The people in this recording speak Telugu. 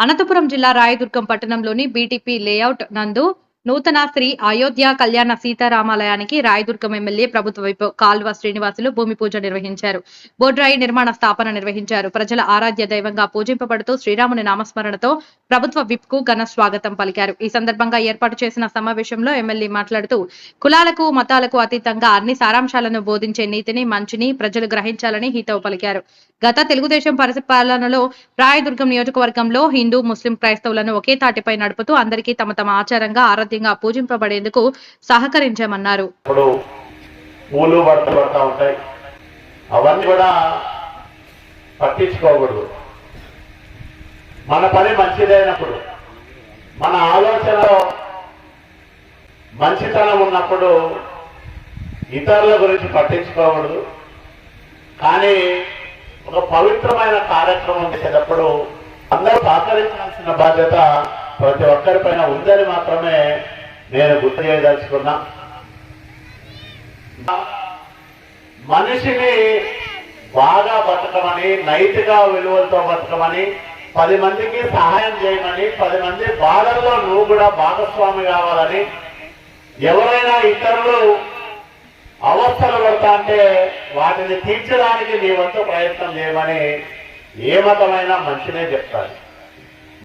అనంతపురం జిల్లా రాయదుర్గం పట్టణంలోని బీటీపీ లేఅవుట్ నందు నూతన శ్రీ అయోధ్య కళ్యాణ సీతారామాలయానికి రాయదుర్గం ఎమ్మెల్యే ప్రభుత్వ వైపు కాల్వ శ్రీనివాసులు భూమి పూజ నిర్వహించారు. బోడ్రాయి నిర్మాణ స్థాపన నిర్వహించారు. ప్రజల ఆరాధ్య దైవంగా పూజింపబడుతూ శ్రీరాముని నామస్మరణతో ప్రభుత్వ విప్కు ఘన స్వాగతం పలికారు. ఈ సందర్భంగా ఏర్పాటు చేసిన సమావేశంలో ఎమ్మెల్యే మాట్లాడుతూ కులాలకు మతాలకు అతీతంగా అన్ని సారాంశాలను బోధించే నీతిని మంచిని ప్రజలు గ్రహించాలని హితవు పలికారు. గత తెలుగుదేశం పరిపాలనలో రాయదుర్గం నియోజకవర్గంలో హిందూ ముస్లిం క్రైస్తవులను ఒకే తాటిపై నడుపుతూ అందరికీ తమ తమ ఆచారంగా ఆరాధ్యంగా పూజింపబడేందుకు సహకరించామన్నారు. పూలు పడతా ఉంటాయి. అవన్నీ కూడా పట్టించుకోకూడదు. మన పని మంచిదైనప్పుడు మన ఆలోచనలో మంచితనం ఉన్నప్పుడు ఇతరుల గురించి పట్టించుకోకూడదు. కానీ ఒక పవిత్రమైన కార్యక్రమం చేసేటప్పుడు అందరూ సహకరించాల్సిన బాధ్యత ప్రతి ఒక్కరిపైన ఉందని మాత్రమే నేను గుర్తు చేయదలుచుకున్నా. మనిషిని బాగా బతకమని నైతిక విలువలతో బతకమని పది మందికి సహాయం చేయమని పది మంది బాధల్లో నువ్వు కూడా భాగస్వామి కావాలని ఎవరైనా ఇతరులు అవస్థలు పడతా అంటే వాటిని తీర్చడానికి నీ వంతు ప్రయత్నం చేయమని ఏ మతమైనా మంచినే చెప్తారు.